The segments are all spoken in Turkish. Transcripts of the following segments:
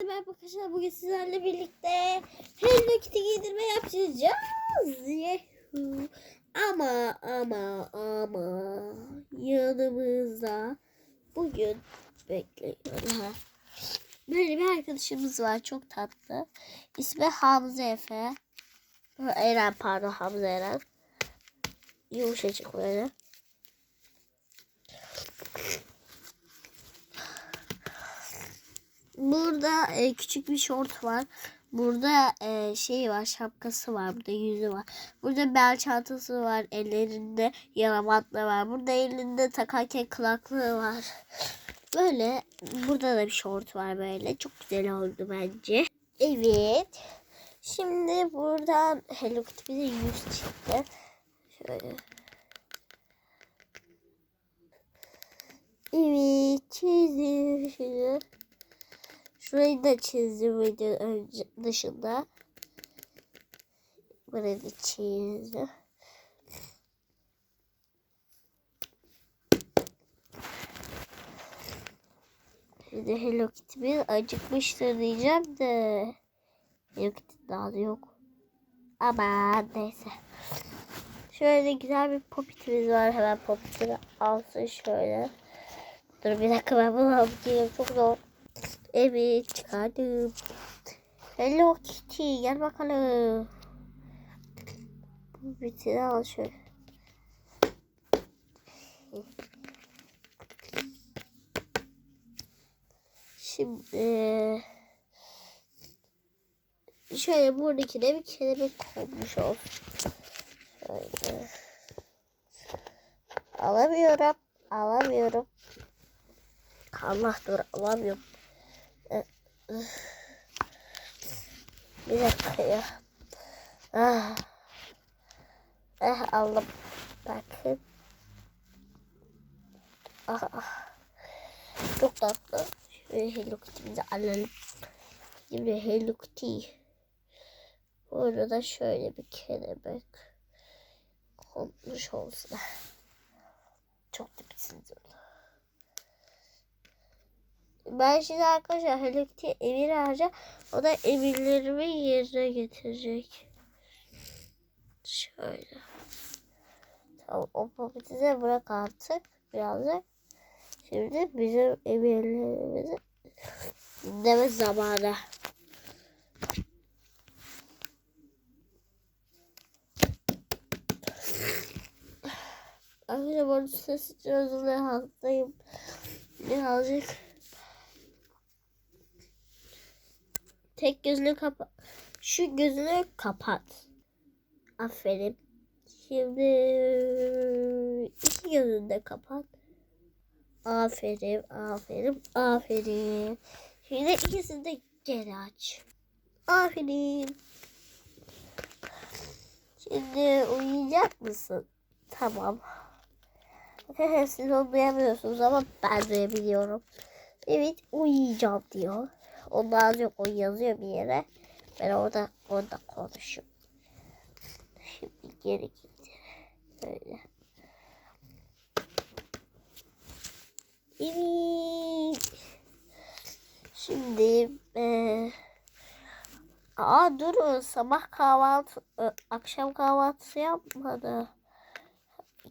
Merhaba arkadaşlar bugün sizlerle birlikte Hello Kitty giydirme yapacağız. Yuhu. Ama ama ama yanımızda bugün bekleyin. ha. Böyle bir arkadaşımız var çok tatlı. İsmi Hamza Efe. Eren pardon Hamza Eren. Yumuşacık böyle. Burada e, küçük bir şort var. Burada e, şey var, şapkası var. Burada yüzü var. Burada bel çantası var. Ellerinde yaramatlı var. Burada elinde takarken kulaklığı var. Böyle burada da bir şort var böyle. Çok güzel oldu bence. Evet. Şimdi buradan Hello Kitty yüz çıktı. Şöyle. Evet çizdim şunu. Şurayı da çizdim video önce dışında. Burayı da çizdim. Bir de Hello Kitty bir acıkmıştır diyeceğim de. Hello Kitty daha da yok. Ama neyse. Şöyle güzel bir popitimiz var. Hemen popitini alsın şöyle. Dur bir dakika ben bunu alayım. Çok zor. Evet çıkardım. Hello Kitty gel bakalım. Bu bitini al şöyle. Şimdi şöyle buradakine bir kelebek konmuş olsun. Şöyle. Alamıyorum. Alamıyorum. Allah dur alamıyorum. Bir dakika ya. Ah. Eh aldım. Bakın. Ah, ah. Çok tatlı. Şöyle Hello Kitty'mizi alalım. Şimdi Hello Kitty. Burada şöyle bir kelebek konmuş olsun. Çok tipsiz oldu. Ben şimdi arkadaşlar Hello Kitty emir alacağım. O da emirlerimi yerine getirecek. Şöyle. Tamam o popitize bırak artık birazcık. Şimdi bizim emirlerimizi dinleme zamanı. Arkadaşlar bu ses çözümle hastayım. Birazcık Tek gözünü kapat. Şu gözünü kapat. Aferin. Şimdi iki gözünü de kapat. Aferin, aferin, aferin. Şimdi ikisini de geri aç. Aferin. Şimdi uyuyacak mısın? Tamam. Siz onu duyamıyorsunuz ama ben duyabiliyorum. Evet uyuyacağım diyor. Ondan yok o yazıyor bir yere. Ben orada orada konuşuyorum. Şimdi geri gitti. Böyle. Evet. Şimdi e, Aa durun sabah kahvaltı e, akşam kahvaltısı yapmadı.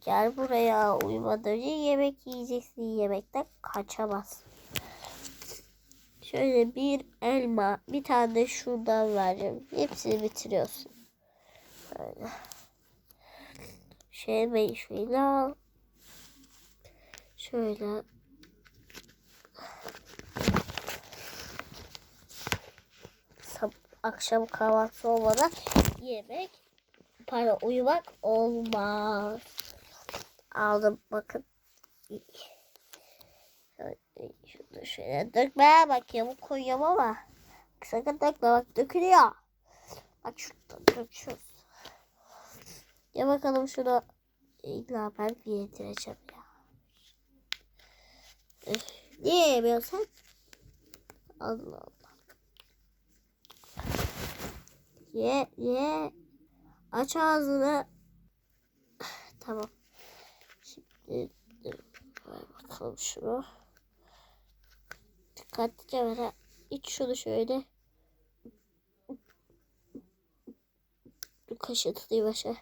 Gel buraya uyumadan önce yemek yiyeceksin. Yemekten kaçamazsın. Şöyle bir elma, bir tane de şuradan vereceğim. Hepsini bitiriyorsun. Böyle. Şey meyveyle al. Şöyle. Akşam kahvaltı olmadan yemek, para uyumak olmaz. Aldım bakın. Şunu şöyle dökmeye bak yamuk koyuyorum ama sakın dökme bak dökülüyor. Bak şuradan döküyoruz. Ya bakalım şunu illa ben bir yedireceğim ya. Üf, niye yemiyorsun? Allah Allah. Ye ye. Aç ağzını. Tamam. Şimdi bakalım şunu. Dikkatlice böyle İç şunu şöyle. Dur kaşı tutayım aşağı.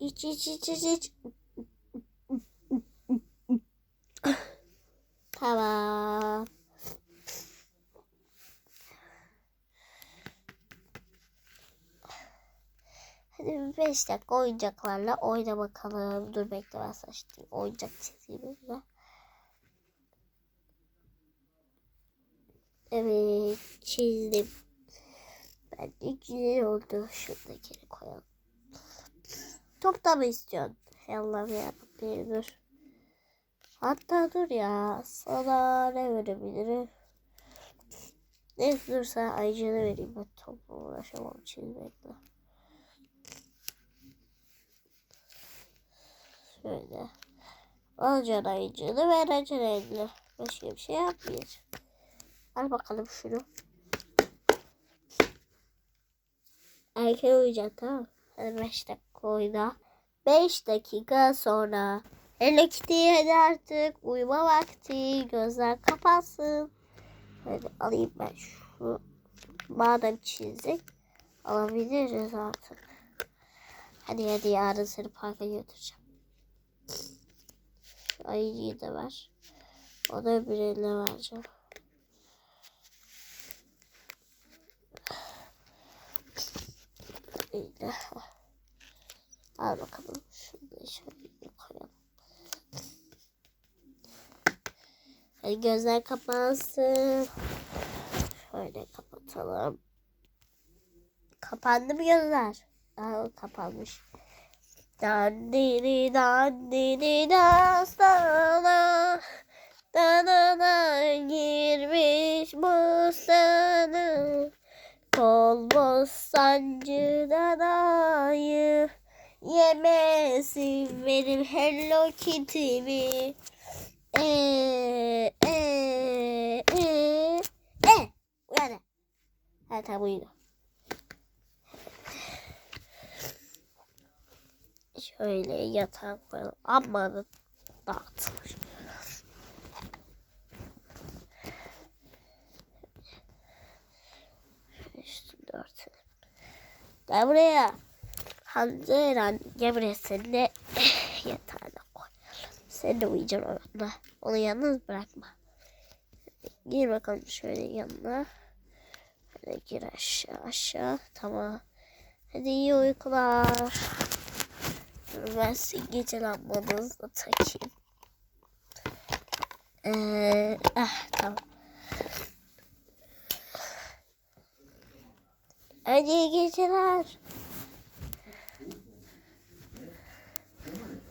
İç iç iç iç iç. Tamam. Hadi bir 5 dakika oyuncaklarla oyna bakalım. Dur bekle ben saçtım. Oyuncak çizeyim. Evet çizdim. Bence güzel oldu. Şuradakini koyalım. Top da mı istiyorsun? Hey Allah'ım yarabbim dur. Hatta dur ya. Sana ne verebilirim? Neyse dur sana ayıcını vereyim. Ben topla uğraşamam çizmekle. Şöyle. Alacaksın ayıcını vereceksin eline. Başka bir şey yapmayacağım. Al bakalım şunu. Erken uyuyacaksın tamam. Hadi 5 dakika oyna. 5 dakika sonra. Hello Kitty hadi artık uyuma vakti. Gözler kapansın. Hadi alayım ben şu. Madem çizdik. Alabiliriz artık. Hadi hadi yarın seni parka götüreceğim. Şu ayıyı da ver. O da bir eline vereceğim. Öyle. Al bakalım. Şunu şöyle koyalım. Hadi gözler kapansın. Şöyle kapatalım. Kapandı mı gözler? Aa, kapanmış. Dandini dandini dastana Danana girmiş bostana Kol bostancıdan ayı. Yemesin benim Hello Kitty'mi. Eee eee eee E uyandı Ha tamam uyudu. Şöyle yatağa koyalım. Amma da örtelim Gel buraya Hamza Eren gel buraya seni de yatağına koy. Sen de uyuyacaksın onunla. Onu yalnız bırakma. Gir bakalım şöyle yanına. Hadi gir aşağı aşağı. Tamam. Hadi iyi uykular. Ben sizin gece lambanızı takayım. Ee, ah, tamam. Hadi iyi geceler.